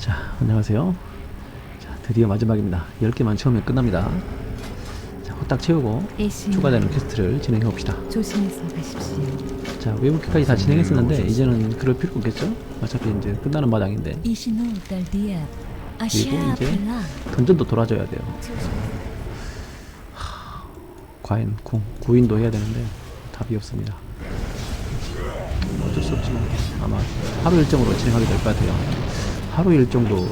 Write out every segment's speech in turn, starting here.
자, 안녕하세요. 자, 드디어 마지막입니다. 10개만 채우면 끝납니다. 자, 후딱 채우고 애쉬 추가되는 퀘스트를 진행해 봅시다. 조심해서 가십시오. 자, 외부캐까지 다 진행했었는데 이제는 그럴 필요가 없겠죠? 어차피 이제 끝나는 마당인데 이신호 달디아 그리고 아시아 이제 던전도 돌아줘야 돼요. 과연 궁, 구인도 해야 되는데 답이 없습니다. 어쩔 수 없지만 아마 하루 일정으로 진행하게 될 것 같아요. 하루 일 정도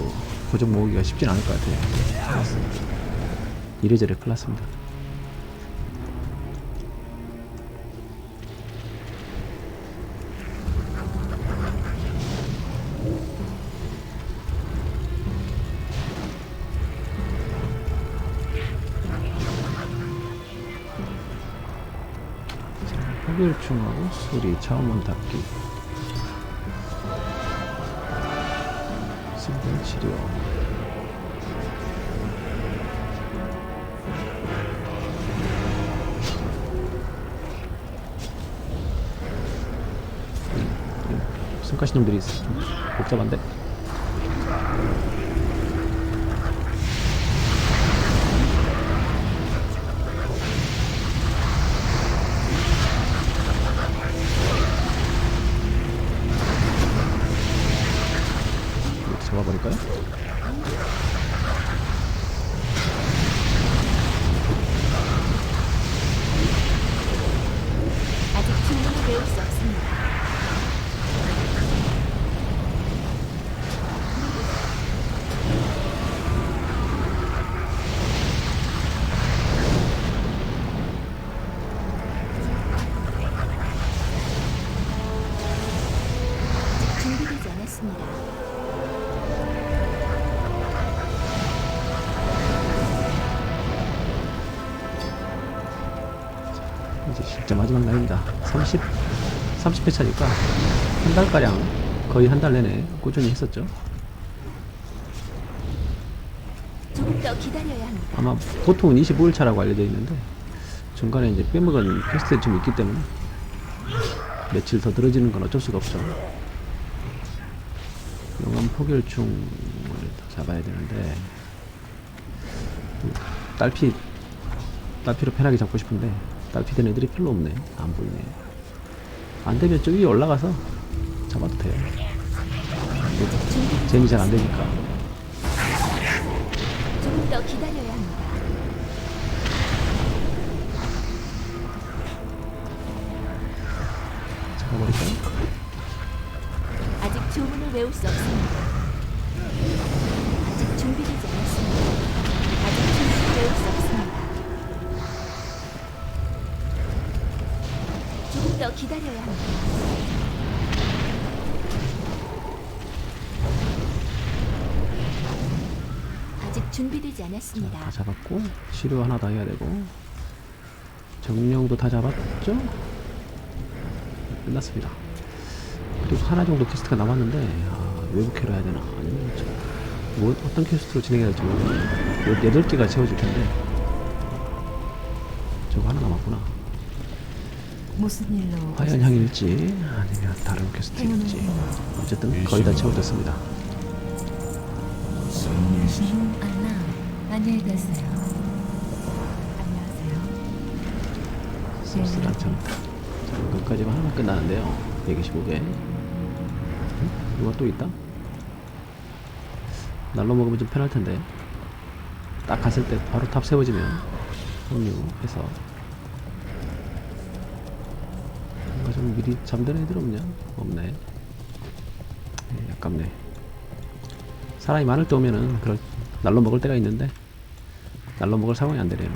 고정 모으기가 쉽진 않을 것 같아요. 이래저래 큰일 났습니다. 흡혈충하고 수리, 차원문 닫기 치료 승가시 놈들이 있어 좀 복잡한데? 잡아버릴까요? 진짜 마지막 날입니다. 30, 30회 차니까 한 달가량 거의 한 달 내내 꾸준히 했었죠. 조금 더 기다려야 합니다. 아마 보통은 25일 차라고 알려져 있는데 중간에 이제 빼먹은 퀘스트가 좀 있기 때문에 며칠 더 늘어지는 건 어쩔 수가 없죠. 영암 포결충을 더 잡아야 되는데 딸피 딸피로 편하게 잡고 싶은데 딸피 된 애들이 별로 없네. 안 보이네. 안 되면 저 위에 올라가서 잡아도 돼요. 재미 잘 안 되니까. 조금 더 기다려야 합니다. 잡아버릴까요? 아직 주문을 외울 수 없습니다. 아직 준비되지 않았습니다. 아직 주문을 외울 수 없습니다. 기다려야 합니다. 아직 준비되지 않았습니다. 다 잡았고 치료 하나 더 해야 되고 정령도 다 잡았죠? 끝났습니다. 그리고 하나 정도 퀘스트가 남았는데 아, 외부 캐로 해야 되나 아니면 저, 뭐 어떤 퀘스트로 진행해야 될지 모르겠네요. 여- 여덟 개가 채워질 텐데 저거 하나 남았구나. 무슨 일로 화연 향일지 아니면 다른 퀘스트일지 어쨌든 거의 다 채워졌습니다. 안나 안녕히 가세요. 안녕하세요. 씁쓸한 참다. 자, 이것까지만 하면 끝나는데요. 125개. 응? 누가 또 있다? 날로 먹으면 좀 편할 텐데. 딱 갔을 때 바로 탑 세워지면 합류해서. 뭔가 좀 미리 잠드는 애들 없냐? 없네. 네, 아깝네. 사람이 많을 때 오면은 그럴 날로 먹을 때가 있는데 날로 먹을 상황이 안 되네요.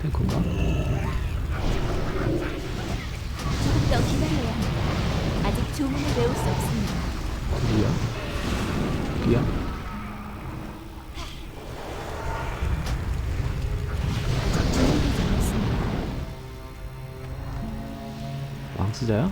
탱크인가? 더 기다려야 합니다. 아직 주문을 외울 수 없습니다. 누구야? 누구야? 왕스자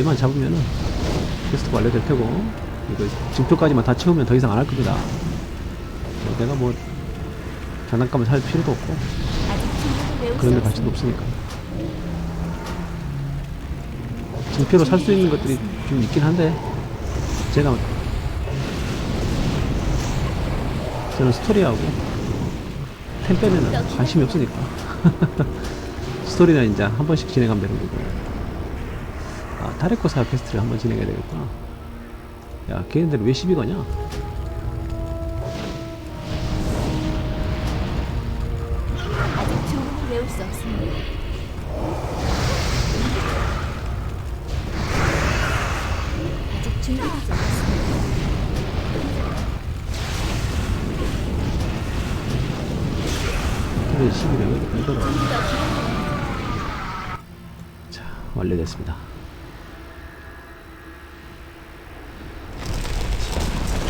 얘만 잡으면은 퀘스트가 완료될 테고 이거 증표까지만 다 채우면 더 이상 안 할 겁니다. 뭐 내가 뭐 장난감을 살 필요도 없고 아직 주문을 외울 그런 데수갈 수도. 없으니까. 증표로 살 수 있는 것들이 좀 있긴 한데 제가 저는 스토리하고 템 빼면은 관심이 없으니까 스토리는 이제 한 번씩 진행하면 되는 거고 아 타레코사 퀘스트를 한번 진행해야 되겠구나 야 걔네들 왜 시비 거냐 아직 주문을 외울 수 없습니다. 아직 준비되지 않았습니다. 걔네 시비를 왜 기다려야 자 완료됐습니다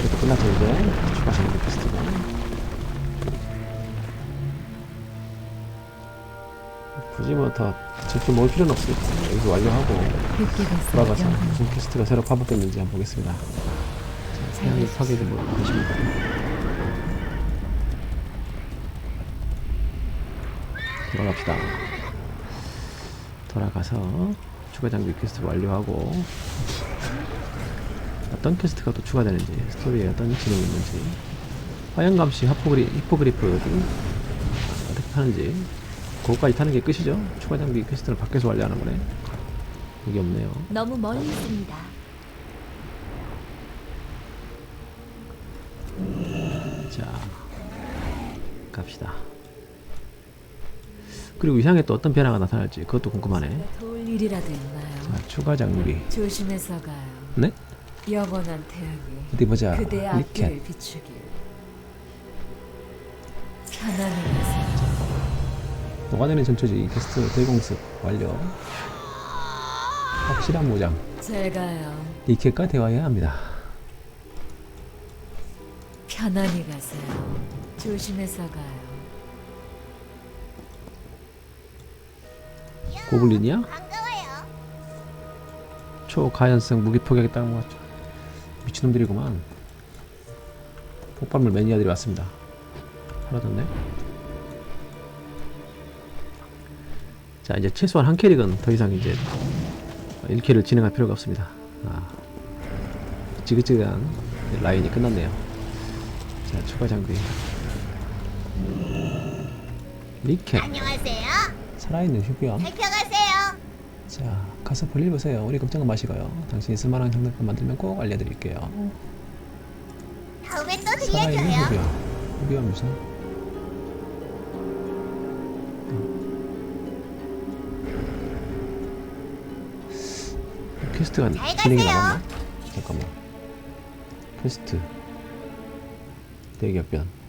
이것도 끝났죠 이제 추가 정리 퀘스트가 굳이 뭐더 제품 먹을 필요는 없으니까 여기서 완료하고 돌아가서 무슨 퀘스트가 새로 파복됐는지 한번 보겠습니다. 자, 사양이 파괴된 뭐 보십니다. 돌아갑시다. 돌아가서 추가 장비 퀘스트 완료하고 어떤 퀘스트가 또 추가되는지 스토리에 어떤 진행이 있는지 화양감시 하포그리, 히포그리프 어떻게 타는지 그거까지 타는 게 끝이죠 추가 장비 퀘스트를 밖에서 완료하는 거네 여기 없네요 너무 멀리 있습니다. 자 갑시다 그리고 이 향에 또 어떤 변화가 나타날지 그것도 궁금하네 도울 일이라도 있나요? 자 추가 장비 조심해서 가요. 네? 영원한 태양이 어디 보자 그대의 리켓 앞길을 비추길. 편안히 가세요. 녹아내는 전초지 퀘스트 대공습 완료 확실한 모장 잘 가요. 리켓과 대화해야 합니다 편안히 가세요. 조심해서 가요. 고블린이야? 초가연성 무기 포격했다는 것 같죠 미친놈들이구만. 폭발물 매니아들이 왔습니다. 사라졌네. 자 이제 최소한 한 캐릭은 더 이상 이제 1캐를 진행할 필요가 없습니다. 아, 지긋지긋한 라인이 끝났네요. 자 추가 장비. 리켓 안녕하세요. 살아있는 휴비함. 살펴가세요. 자, 가서 볼 일 보세요. 우리 걱정은 마시고요. 당신이 쓸만한 장난감 만들면 꼭 알려드릴게요. 다음에 또 살아있는 들려줘요. 후비야 무슨? 퀘스트가 잘 진행이 가세요. 나갔나? 잠깐만. 퀘스트. 대격변.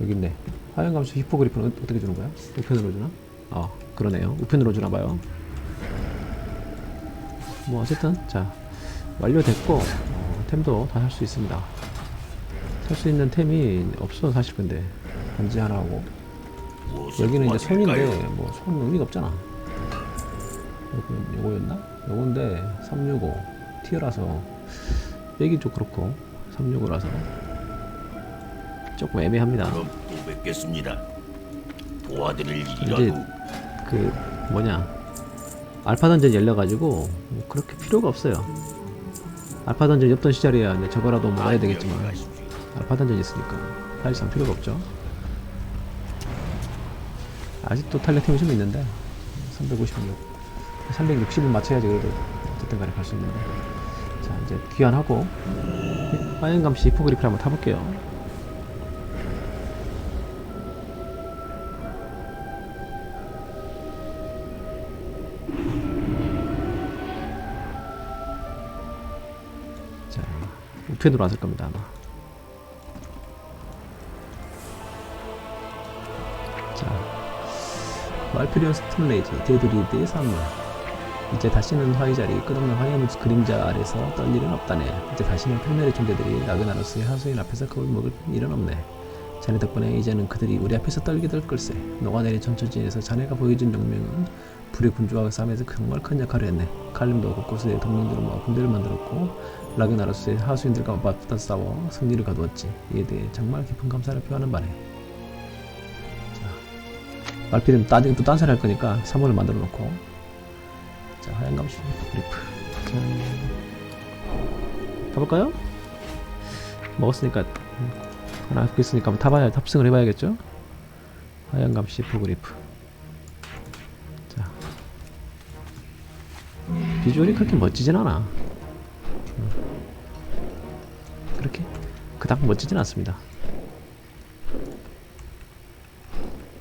여기 있네. 하얀 감수 히포그리프는 어- 어떻게 주는 거야? 우편으로 주나? 아, 그러네요. 우편으로 주나 봐요. 뭐 어쨌든 자 완료됐고 어, 템도 다 살 수 있습니다. 살 수 있는 템이 없어 사실 근데 반지 하나 하고 여기는 이제 손인데 뭐손 의미가 없잖아. 요거, 요거였나? 요건데 365 티어라서 빼기 좀 그렇고 365라서 조금 애매합니다. 그럼 또 뵙겠습니다. 도와드릴 이제 일이라도 그 뭐냐 알파 던전 열려가지고 뭐 그렇게 필요가 없어요. 알파 던전 없던 시절이야 이제 저거라도 먹어야 되겠지만 알파 던전 있으니까 사실상 필요가 없죠. 아직도 탄력템이 좀 있는데 356, 360을 맞춰야지 그래도 어쨌든 간에 갈 수 있는데 자 이제 귀환하고 화연감시 히포그리프를 한번 타볼게요. 우편으로 왔을 겁니다, 아마. 자, 말피리온 스톤레이지, 데드리드의 산물. 이제 다시는 화이자리, 끝없는 화염 그림자 아래서 떨 일은 없다네. 이제 다시는 평면의 존재들이 라그나로스의 하수인 앞에서 겁을 먹을 일은 없네. 자네 덕분에 이제는 그들이 우리 앞에서 떨게 될 걸세. 녹아내린 전초지에서 자네가 보여준 용맹은 불의 군주와 싸움에서 정말 큰 역할을 했네. 칼림도 곳곳에 동맹들을 모아 군대를 만들었고 라그나로스의 하수인들과 맞붙어 싸워 승리를 거두었지. 이에 대해 정말 깊은 감사를 표하는 바네. 자, 말필은 나중에 또 딴소리 할 거니까 3호를 만들어 놓고 자, 하얀 감시 그리프 짠. 가볼까요? 먹었으니까 음, 하나 갖고 있으니까 한번 타봐야 탑승을 해봐야겠죠? 하얀 감시 포그리프 자 비주얼이 그렇게 멋지진 않아 그닥 멋지진 않습니다.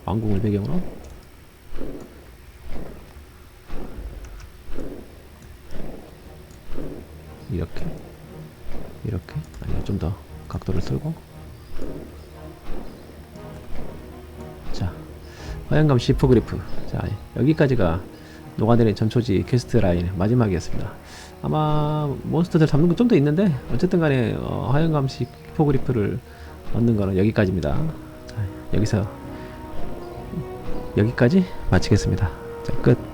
왕궁을 배경으로. 이렇게 이렇게 아니면 좀 더 각도를 틀고. 자 화양감 시포그리프. 자 여기까지가 녹아내린 전초지 퀘스트 라인의 마지막이었습니다. 아마 몬스터들 잡는 거좀더 있는데 어쨌든 간에 어, 화양감 시포그리프를 얻는 거는 여기까지입니다. 자, 여기서 여기까지 마치겠습니다. 자 끝